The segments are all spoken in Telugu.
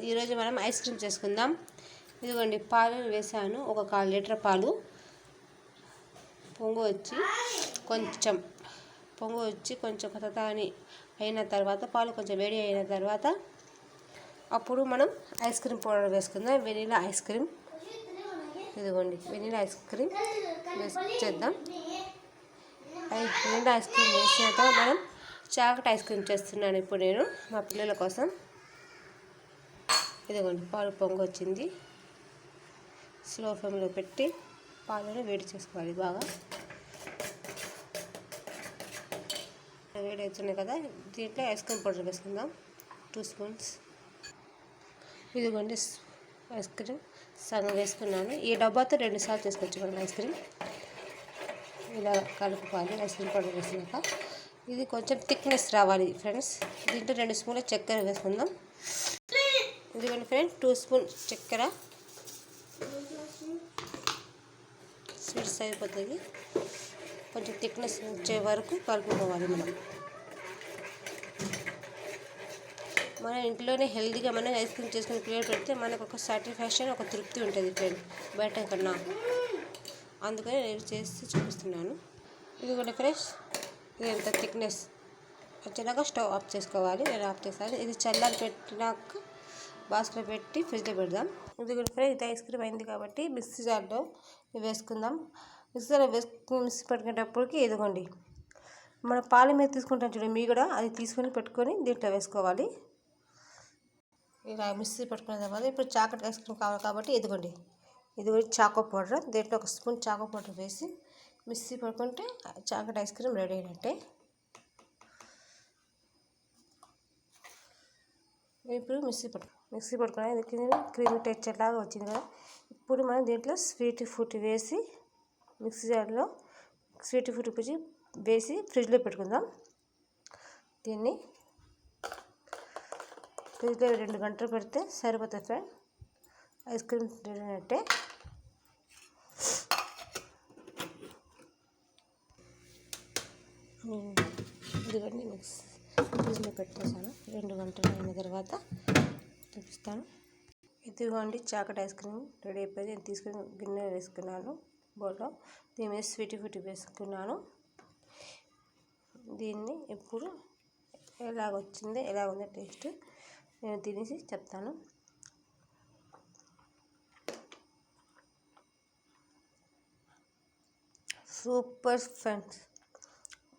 ఈరోజు మనం ఐస్ క్రీమ్ చేసుకుందాం. ఇదిగోండి పాలు వేసాను. ఒక కాల్ లీటర్ పాలు. పొంగు వచ్చి కొంచెం పొంగు వచ్చి కొంచెం కొత్త అని అయిన తర్వాత పాలు కొంచెం వేడి అయిన తర్వాత అప్పుడు మనం ఐస్ క్రీమ్ పౌడర్ వేసుకుందాం. Vanilla ice cream. ఇదిగోండి వెనీలా ఐస్ క్రీమ్ చేద్దాం. వెనీలా ఐస్ క్రీమ్ వేసిన తర్వాత మనం చాక్లెట్ ఐస్ క్రీమ్ చేస్తున్నాను ఇప్పుడు నేను మా పిల్లల కోసం. ఇదిగోండి పాలు పొంగు వచ్చింది స్లో ఫ్లేమ్లో పెట్టి పాలను వేడి చేసుకోవాలి బాగా. వేడి అవుతున్నాయి కదా దీంట్లో ఐస్ క్రీమ్ పౌడర్ వేసుకుందాం. Two spoons. ఇదిగోండి ఐస్ క్రీమ్ సగం వేసుకున్నాను. ఈ డబ్బాతో రెండు సార్లు చేసుకోవచ్చు మనం ఐస్ క్రీమ్. ఇలా కలుపుకోవాలి ఐస్ క్రీమ్ పౌడర్ వేసినాక. ఇది కొంచెం థిక్నెస్ రావాలి ఫ్రెండ్స్. దీంట్లో రెండు స్పూన్ల చక్కెర వేసుకుందాం. ఇదిగోండి ఫ్రెండ్స్ టూ స్పూన్ చక్కెర. స్వీట్స్ అయిపోతుంది కొంచెం థిక్నెస్ వచ్చే వరకు కలుపుకోవాలి మనం. మన ఇంట్లోనే హెల్తీగా మనం ఐస్ క్రీమ్ చేసుకుని పిల్లలు పెడితే మనకు ఒక సాటిస్ఫాక్షన్ ఒక తృప్తి ఉంటుంది ఫ్రెండ్ బయట కన్నా. అందుకని నేను చేసి చూపిస్తున్నాను. ఇది కూడా ఫ్రెష్ ఇది ఎంత థిక్నెస్. వచ్చినాక స్టవ్ ఆఫ్ చేసుకోవాలి నేను ఆఫ్ చేస్తాను. ఇది చల్లారి పెట్టినాక బాక్స్లో పెట్టి ఫ్రిడ్జ్లో పెడదాం. ఇది కూడా ఫ్రై ఇది ఐస్ క్రీమ్ అయింది కాబట్టి మిక్సీ జార్లో వేసుకుందాం. మిక్సీలో వేసుకుని మిక్సీ పెట్టుకునేటప్పటికి ఇదిగోండి మన పాలు మీద తీసుకుంటాం చూడండి మీ కూడా అది తీసుకొని పెట్టుకొని దీంట్లో వేసుకోవాలి. ఇలా మిక్సీ పెట్టుకున్న తర్వాత ఇప్పుడు చాక్లెట్ ఐస్ క్రీమ్ కావాలి కాబట్టి ఇదిగోండి ఇది కూడా చాకో పౌడర్. దీంట్లో ఒక స్పూన్ చాకో పౌడర్ వేసి మిక్సీ పడుకుంటే చాక్లెట్ ఐస్ క్రీమ్ రెడీ అయినట్టే. ఇప్పుడు మిక్సీ పట్టు మిక్సీ పట్టుకుని క్రీమ్ టెక్చర్ లాగా వచ్చింది కదా. ఇప్పుడు మనం దీంట్లో స్వీట్ ఫుడ్ వేసి మిక్సీ జార్లో స్వీట్ ఫుడ్ పిచ్చి వేసి ఫ్రిడ్జ్లో పెట్టుకుందాం. దీన్ని ఫ్రిడ్జ్లో రెండు గంటలు పెడితే సరిపోతుంది ఫ్రెండ్. ఐస్ క్రీమ్ తినట్టే ఇదిగోండి మిక్స్. ఫ్రిడ్జ్లో పెట్టేశాను. రెండు గంటలు అయిన తర్వాత చూపిస్తాను. ఇదిగోండి చాకట్ ఐస్ క్రీమ్ రెడీ అయిపోయింది. నేను తీసుకుని గిన్నె వేసుకున్నాను బౌల్లో. దీని మీద స్వీట్ ఫుట్ వేసుకున్నాను. దీన్ని ఇప్పుడు ఎలాగొచ్చిందో ఉందో టేస్ట్ నేను తినేసి చెప్తాను. Super friends.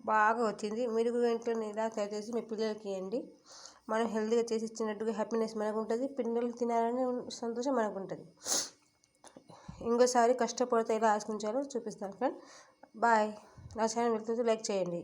బాగా వచ్చింది. మీరు ఇంట్లో ఇలా తయారు చేసి మీ పిల్లలకి ఇవ్వండి. మనం హెల్తీగా చేసి ఇచ్చినట్టుగా హ్యాపీనెస్ మనకు ఉంటుంది పిల్లలు తినాలని సంతోషం మనకు ఉంటుంది ఇంకోసారి కష్టపడితే ఎలా ఆశించాలో చూపిస్తాను ఫ్రెండ్. బాయ్. నా ఛానల్ వెళ్తుంది లైక్ చేయండి.